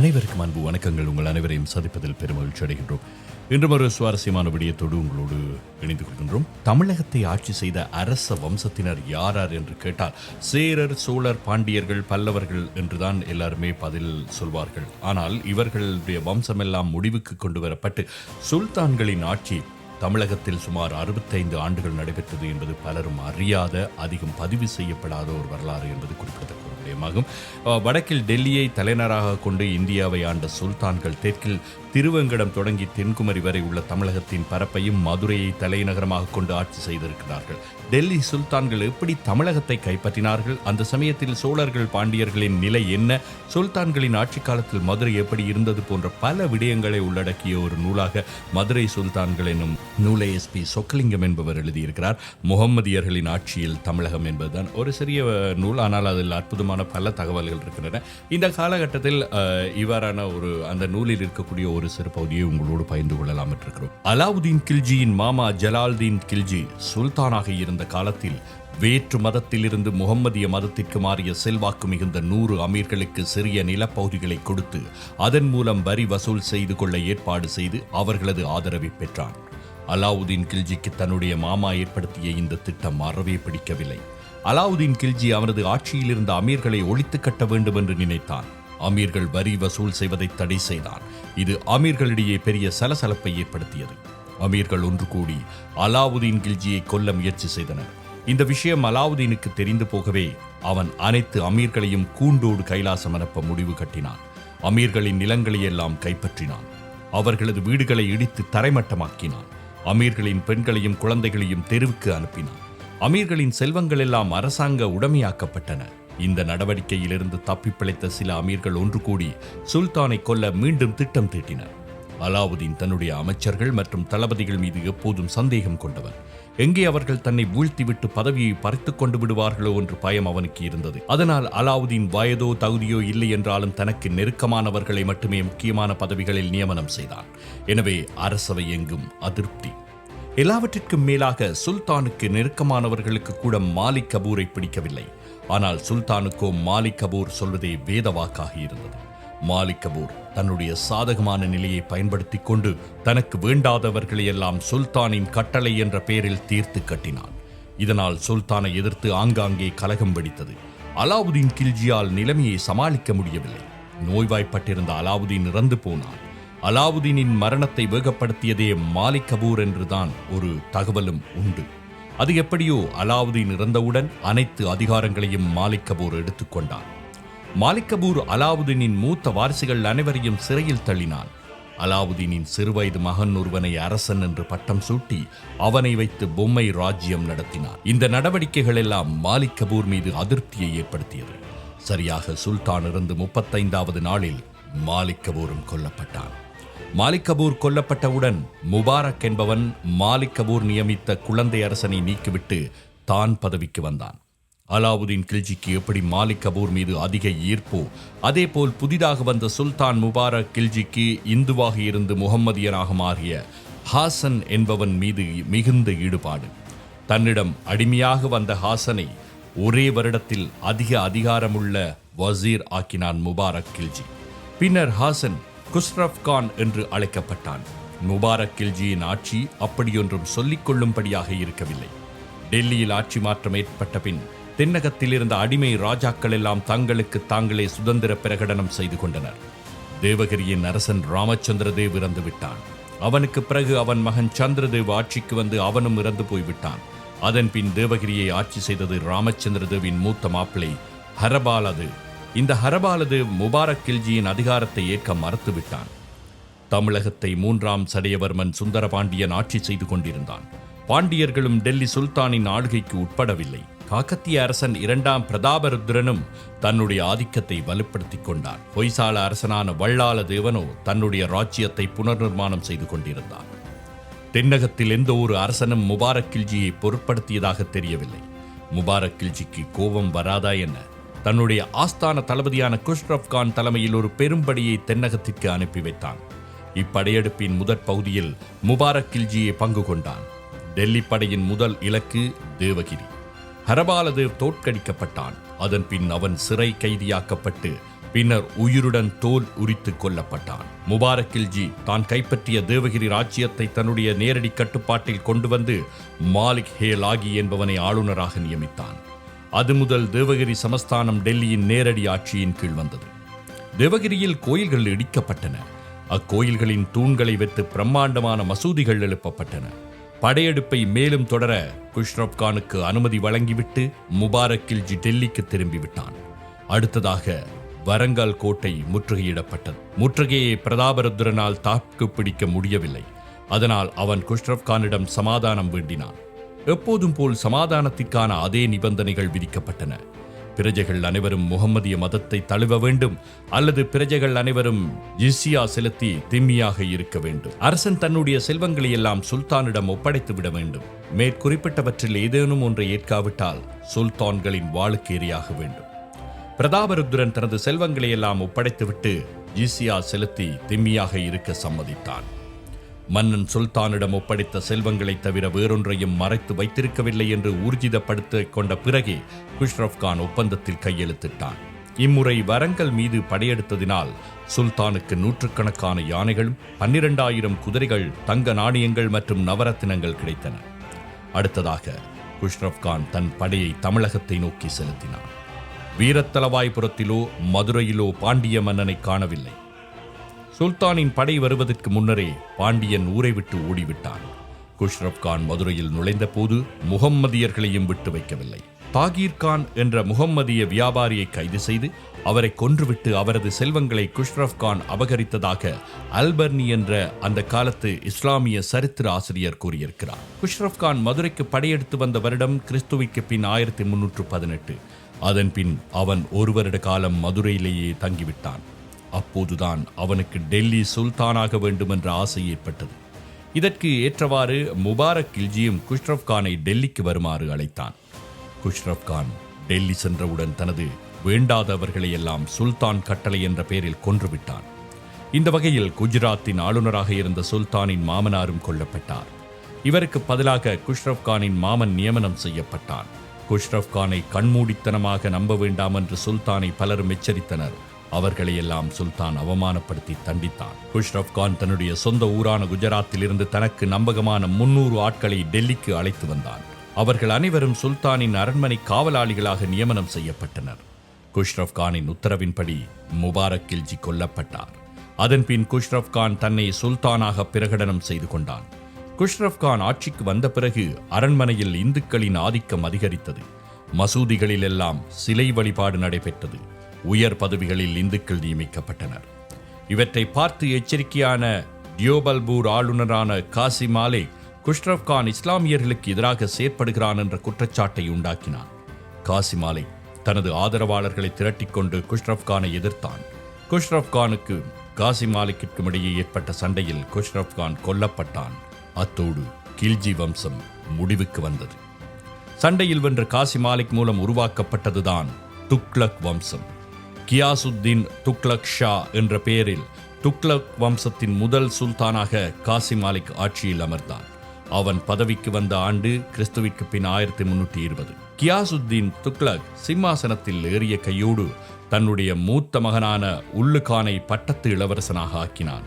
அனைவருக்கும் அன்பு வணக்கங்கள். உங்கள் அனைவரையும் சந்திப்பதில் பெருமகிழ்ச்சி அடைகின்றோம். இன்றும் ஒரு சுவாரஸ்யமான விடயத்தோடு உங்களோடு இணைந்து கொள்கின்றோம். தமிழகத்தை ஆட்சி செய்த அரச வம்சத்தினர் யாரார் என்று கேட்டால் சேரர் சோழர் பாண்டியர்கள் பல்லவர்கள் என்றுதான் எல்லாருமே பதில் சொல்வார்கள். ஆனால் இவர்களுடைய வம்சமெல்லாம் முடிவுக்கு கொண்டு வரப்பட்டு சுல்தான்களின் ஆட்சி தமிழகத்தில் சுமார் அறுபத்தைந்து ஆண்டுகள் நடைபெற்றது என்பது பலரும் அறியாத அதிகம் பதிவு செய்யப்படாத ஒரு வரலாறு என்பது குறிப்பிடத்தக்கது. விடயமாகும் வடக்கில் டெல்லியை தலைநகராக கொண்டு இந்தியாவை ஆண்ட சுல்தான்கள் தெற்கில் திருவங்கடம் தொடங்கி தென்குமரி வரை உள்ள தமிழகத்தின் பரப்பையும் மதுரையை தலைநகரமாக கொண்டு ஆட்சி செய்திருக்கிறார்கள். டெல்லி சுல்தான்கள் எப்படி தமிழகத்தை கைப்பற்றினார்கள்? அந்த சமயத்தில் சோழர்கள் பாண்டியர்களின் நிலை என்ன? சுல்தான்களின் ஆட்சி காலத்தில் மதுரை எப்படி இருந்தது போன்ற பல விடயங்களை உள்ளடக்கிய ஒரு நூலாக மதுரை சுல்தான்கள் என்னும் நூலை எஸ் பி சொக்கலிங்கம் என்பவர் எழுதியிருக்கிறார். முகம்மதியர்களின் ஆட்சியில் தமிழகம் என்பதுதான் ஒரு சிறிய நூல். ஆனால் அதில் அற்புதமான சம்பந்தமான பல தகவல்கள் இருக்கின்றன. இந்த காலகட்டத்தில் இவ்வாறான ஒரு அந்த நூலில் இருக்கக்கூடிய ஒரு சிறு பகுதியை உங்களோடு பகிர்ந்து கொள்ளலாம் இருக்கிறோம் அலாவுதீன் கில்ஜியின் மாமா ஜலால்தீன் கில்ஜி சுல்தானாக இருந்த காலத்தில் வேற்று மதத்திலிருந்து முகம்மதிய மதத்திற்கு மாறிய செல்வாக்கு மிகுந்த நூறு அமீர்களுக்கு சிறிய நிலப்பகுதிகளை கொடுத்து அதன் மூலம் வரி வசூல் செய்து கொள்ள ஏற்பாடு செய்து அவர்களது ஆதரவை பெற்றான். அலாவுதீன் கில்ஜிக்கு தன்னுடைய மாமா ஏற்படுத்திய இந்த திட்டம் அறவே பிடிக்கவில்லை. அலாவுதீன் கில்ஜி அவனது ஆட்சியில் இருந்த அமீர்களை ஒழித்து கட்ட வேண்டும் என்று நினைத்தான். அமீர்கள் வரி வசூல் செய்வதை தடை செய்தான். இது அமீர்களிடையே பெரிய சலசலப்பை ஏற்படுத்தியது. அமீர்கள் ஒன்று கூடி அலாவுதீன் கில்ஜியை கொல்ல முயற்சி செய்தனர். இந்த விஷயம் அலாவுதீனுக்கு தெரிந்து போகவே அவன் அனைத்து அமீர்களையும் கூண்டோடு கைலாசம் அனுப்ப முடிவு கட்டினான். அமீர்களின் நிலங்களை எல்லாம் கைப்பற்றினான். அவர்களது வீடுகளை இடித்து தரைமட்டமாக்கினான். அமீர்களின் பெண்களையும் குழந்தைகளையும் தெருவுக்கு அனுப்பினான். அமீர்களின் செல்வங்கள் எல்லாம் அரசாங்க உடைமையாக்கப்பட்டன. இந்த நடவடிக்கையிலிருந்து தப்பிப்பிழைத்த சில அமீர்கள் ஒன்று கூடி சுல்தானை கொல்ல மீண்டும் திட்டம் தீட்டினர். அலாவுதீன் தன்னுடைய அமைச்சர்கள் மற்றும் தளபதிகள் மீது எப்போதும் சந்தேகம் கொண்டவன். எங்கே அவர்கள் தன்னை வீழ்த்திவிட்டு பதவியை பறித்துக் கொண்டு விடுவார்களோ என்று பயம் அவனுக்கு இருந்தது. அதனால் அலாவுதீன் வயதோ தகுதியோ இல்லை என்றாலும் தனக்கு நெருக்கமானவர்களை மட்டுமே முக்கியமான பதவிகளில் நியமனம் செய்தான். எனவே அரசவை எங்கும் அதிருப்தி. எல்லாவற்றிற்கும் மேலாக சுல்தானுக்கு நெருக்கமானவர்களுக்கு கூட மாலிக் கபூரை பிடிக்கவில்லை. ஆனால் சுல்தானுக்கோ மாலிக் கபூர் சொல்வதே வேதவாக்காக இருந்தது. மாலிக் கபூர் தன்னுடைய சாதகமான நிலையை பயன்படுத்திக் கொண்டு தனக்கு வேண்டாதவர்களையெல்லாம் சுல்தானின் கட்டளை என்ற பெயரில் தீர்த்து கட்டினான். இதனால் சுல்தானை எதிர்த்து ஆங்காங்கே கலகம் வெடித்தது. அலாவுதீன் கில்ஜியால் நிலைமையை சமாளிக்க முடியவில்லை. நோய்வாய்ப்பட்டிருந்த அலாவுதீன் இறந்து போனான். அலாவுதீனின் மரணத்தை வேகப்படுத்தியதே மாலிக் கபூர் என்றுதான் ஒரு தகவலும் உண்டு. அது எப்படியோ அலாவுதீன் இறந்தவுடன் அனைத்து அதிகாரங்களையும் மாலிக் கபூர் எடுத்துக்கொண்டான் மாலிக் கபூர் அலாவுதீனின் மூத்த வாரிசுகள் அனைவரையும் சிறையில் தள்ளினான். அலாவுதீனின் சிறுவயது மகன் ஒருவனை அரசன் என்று பட்டம் சூட்டி அவனை வைத்து பொம்மை ராஜ்யம் நடத்தினார். இந்த நடவடிக்கைகள் எல்லாம் மாலிக் கபூர் மீது அதிருப்தியை ஏற்படுத்தியது. சரியாக சுல்தான் இருந்து முப்பத்தைந்தாவது நாளில் மாலிக் கபூரும் கொல்லப்பட்டான். மாலிக் கபூர் கொல்லப்பட்டவுடன் முபாரக் என்பவன் மாலிக் கபூர் நியமித்த குழந்தை அரசனை நீக்கிவிட்டு தான் பதவிக்கு வந்தான். அலாவுதீன் கில்ஜிக்கு எப்படி மாலிக் கபூர் மீது அதிக ஈர்ப்போ? அதேபோல் புதிதாக வந்த சுல்தான் முபாரக் கில்ஜிக்கு இந்துவாக இருந்து முகம்மதியனாக மாறிய ஹாசன் என்பவன் மீது மிகுந்த ஈடுபாடு. தன்னிடம் அடிமையாக வந்த ஹாசனை ஒரே வருடத்தில் அதிக அதிகாரமுள்ள வசீர் ஆக்கினான் முபாரக் கில்ஜி. பின்னர் ஹாசன் குஸ்ரப் கான் என்று அழைக்கப்பட்டான். முபாரக் கில்ஜியின் ஆட்சி அப்படியொன்றும் சொல்லிக் கொள்ளும்படியாக இருக்கவில்லை. டெல்லியில் ஆட்சி மாற்றம் ஏற்பட்ட பின் தென்னகத்தில் இருந்த அடிமை ராஜாக்கள் எல்லாம் தங்களுக்கு தாங்களே சுதந்திர பிரகடனம் செய்து கொண்டனர். தேவகிரியின் அரசன் ராமச்சந்திரதேவ் இறந்து விட்டான். அவனுக்கு பிறகு அவன் மகன் சந்திரதேவ் ஆட்சிக்கு வந்து அவனும் இறந்து போய்விட்டான் அதன் பின் தேவகிரியை ஆட்சி செய்தது ராமச்சந்திரதேவின் மூத்த மாப்பிளை ஹரபாலது இந்த ஹரபாலது முபாரக் கில்ஜியின் அதிகாரத்தை ஏற்க மறுத்துவிட்டான். தமிழகத்தை மூன்றாம் சடையவர்மன் சுந்தரபாண்டியன் ஆட்சி செய்து கொண்டிருந்தான். பாண்டியர்களும் டெல்லி சுல்தானின் ஆளுகைக்கு உட்படவில்லை. காக்கத்திய அரசன் இரண்டாம் பிரதாபருத்ரனும் தன்னுடைய ஆதிக்கத்தை வலுப்படுத்திக் கொண்டான் பொய்சால அரசனான வள்ளால தேவனோ தன்னுடைய ராஜ்யத்தை புனர்நிர்மாணம் செய்து கொண்டிருந்தான் தென்னகத்தில் எந்த ஒரு அரசனும் முபாரக் கில்ஜியை பொருட்படுத்தியதாக தெரியவில்லை. முபாரக் கில்ஜிக்கு கோபம் வராதா என்ன? தன்னுடைய ஆஸ்தான தளபதியான குஷ்ரப் கான் தலைமையில் ஒரு பெரும்படியை தென்னகத்திற்கு அனுப்பி வைத்தான். இப்படையெடுப்பின் முதற் பகுதியில் முபாரக் கில்ஜியை பங்கு கொண்டான். டெல்லி படையின் முதல் இலக்கு தேவகிரி. ஹரபாலதேவ் தோற்கடிக்கப்பட்டான். அதன் பின் அவன் சிறை கைதியாக்கப்பட்டு பின்னர் உயிருடன் தோல் உரித்து கொல்லப்பட்டான். முபாரக் கில்ஜி தான் கைப்பற்றிய தேவகிரி ராஜ்யத்தை தன்னுடைய நேரடி கட்டுப்பாட்டில் கொண்டு வந்து மாலிக் ஹே லாகி என்பவனை ஆளுநராக நியமித்தான். அது முதல் தேவகிரி சமஸ்தானம் டெல்லியின் நேரடி ஆட்சியின் கீழ் வந்தது. தேவகிரியில் கோயில்கள் இடிக்கப்பட்டன. அக்கோயில்களின் தூண்களை வைத்து பிரம்மாண்டமான மசூதிகள் எழுப்பப்பட்டன. படையெடுப்பை மேலும் தொடர குஷ்ரப் கானுக்கு அனுமதி வழங்கிவிட்டு முபாரக் கில்ஜி டெல்லிக்கு திரும்பிவிட்டான். அடுத்ததாக வரங்கால் கோட்டை முற்றுகையிடப்பட்டது. முற்றுகையை பிரதாபருத்ரனால் தாக்கு பிடிக்க முடியவில்லை. அதனால் அவன் குஷ்ரப் கானிடம் சமாதானம் வேண்டினான். எப்போதும் போல் சமாதானத்திற்கான அதே நிபந்தனைகள் விதிக்கப்பட்டன. பிரஜைகள் அனைவரும் முகம்மதிய மதத்தை தழுவ வேண்டும் அல்லது பிரஜைகள் அனைவரும் ஜிஸ்யா செலுத்தி திம்மியாக இருக்க வேண்டும். அரசன் தன்னுடைய செல்வங்களை எல்லாம் சுல்தானிடம் ஒப்படைத்து விட வேண்டும். மேற்குறிப்பிட்டவற்றில் ஏதேனும் ஒன்றை ஏற்காவிட்டால் சுல்தான்களின் வாழுக்கேரியாக வேண்டும். பிரதாபருத்ரன் தனது செல்வங்களை எல்லாம் ஒப்படைத்துவிட்டு ஜிசியா செலுத்தி திம்மியாக இருக்க சம்மதித்தான். மன்னன் சுல்தானிடம் ஒப்படைத்த செல்வங்களை தவிர வேறொன்றையும் மறைத்து வைத்திருக்கவில்லை என்று ஊர்ஜிதப்படுத்த கொண்ட பிறகே குஷ்ரப் கான் ஒப்பந்தத்தில் கையெழுத்திட்டான். இம்முறை வரங்கள் மீது படையெடுத்ததினால் சுல்தானுக்கு நூற்றுக்கணக்கான யானைகளும் பன்னிரண்டாயிரம் குதிரைகள் தங்க நாணயங்கள் மற்றும் நவரத்தினங்கள் கிடைத்தன. அடுத்ததாக குஷ்ரப் கான் தன் படையை தமிழகத்தை நோக்கி செலுத்தினான். வீரத்தலவாய்புரத்திலோ மதுரையிலோ பாண்டிய மன்னனை காணவில்லை. சுல்தானின் படை வருவதற்கு முன்னரே பாண்டியன் ஊரை விட்டு ஓடிவிட்டான். குஷ்ரப் கான் மதுரையில் நுழைந்தபோது முகம்மதியர்களையும் விட்டு வைக்கவில்லை. தாகீர் கான் என்ற முகம்மதிய வியாபாரியை கைது செய்து அவரை கொன்றுவிட்டு அவரது செல்வங்களை குஷ்ரப் கான் அபகரித்ததாக அல்பர்னி என்ற அந்த காலத்து இஸ்லாமிய சரித்திர ஆசிரியர் கூறியிருக்கிறார். குஷ்ரப் கான் மதுரைக்கு படையெடுத்து வந்த வருடம் கிறிஸ்துவிற்கு பின் ஆயிரத்தி முன்னூற்று பதினெட்டு. அதன் பின் அவன் ஒரு வருட காலம் மதுரையிலேயே தங்கிவிட்டான். அப்போதுதான் அவனுக்கு டெல்லி சுல்தானாக வேண்டும் என்ற ஆசை ஏற்பட்டது. இதற்கு ஏற்றவாறு முபாரக் கில்ஜியும் குஷ்ரப் கானை டெல்லிக்கு வருமாறு அழைத்தான். குஷ்ரப் கான் டெல்லி சென்றவுடன் தனது வேண்டாதவர்களை எல்லாம் சுல்தான் கட்டளை என்ற பெயரில் கொன்றுவிட்டான். இந்த வகையில் குஜராத்தின் ஆளுநராக இருந்த சுல்தானின் மாமனாரும் கொல்லப்பட்டார். இவருக்கு பதிலாக குஷ்ரப் கானின் மாமன் நியமனம் செய்யப்பட்டான். குஷ்ரப் கானை கண்மூடித்தனமாக நம்ப வேண்டாம் என்று சுல்தானை பலரும் எச்சரித்தனர். அவர்களை எல்லாம் சுல்தான் அவமானப்படுத்தி தண்டித்தான். குஷ்ரப் கான் தன்னுடைய சொந்த ஊரான குஜராத்தில் இருந்து தனக்கு நம்பகமான முன்னூறு ஆட்களை டெல்லிக்கு அழைத்து வந்தான். அவர்கள் அனைவரும் சுல்தானின் அரண்மனை காவலாளிகளாக நியமனம் செய்யப்பட்டனர். குஷ்ரப் கானின் உத்தரவின்படி முபாரக் கில்ஜி கொல்லப்பட்டார். அதன்பின் குஷ்ரப் கான் தன்னை சுல்தானாக பிரகடனம் செய்து கொண்டான். குஷ்ரப் கான் ஆட்சிக்கு வந்த பிறகு அரண்மனையில் இந்துக்களின் ஆதிக்கம் அதிகரித்தது. மசூதிகளில் எல்லாம் சிலை வழிபாடு நடைபெற்றது. உயர் பதவிகளில் இந்துக்கள் நியமிக்கப்பட்டனர். இவற்றை பார்த்து எச்சரிக்கையான டியோபல்பூர் ஆளுநரான காசி மாலே குஷ்ரப் கான் இஸ்லாமியர்களுக்கு எதிராக செயற்படுகிறான் என்ற குற்றச்சாட்டை உண்டாக்கினான். காசி மாலே தனது ஆதரவாளர்களை திரட்டிக்கொண்டு குஷ்ரப் கானை எதிர்த்தான். குஷ்ரப் கானுக்கு காசி மாலிக்கிற்கும் இடையே ஏற்பட்ட சண்டையில் குஷ்ரப் கான் கொல்லப்பட்டான். அத்தோடு கில்ஜி வம்சம் முடிவுக்கு வந்தது. சண்டையில் வென்ற காசி மாலிக் மூலம் உருவாக்கப்பட்டதுதான் துக்ளக் வம்சம். கியாசுத்தீன் துக்ளக் ஷா என்ற பெயரில் துக்ளக் வம்சத்தின் முதல் சுல்தானாக காசி மாலிக் ஆட்சியில் அமர்ந்தான். அவன் பதவிக்கு வந்த ஆண்டு கிறிஸ்துவிற்கு பின் ஆயிரத்தி முன்னூற்றி இருபது. கியாசுத்தீன் துக்ளக் சிம்மாசனத்தில் ஏறிய கையோடு தன்னுடைய மூத்த மகனான உள்ளுகானை பட்டத்து இளவரசனாக ஆக்கினான்.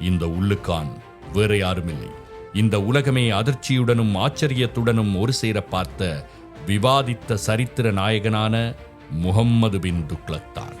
இந்த உள்ளுகான் வேற யாருமில்லை. இந்த உலகமே அதிர்ச்சியுடனும் ஆச்சரியத்துடனும் ஒரு சேர பார்த்த விவாதித்த சரித்திர நாயகனான முகம்மது பின் துக்ளக் தான்.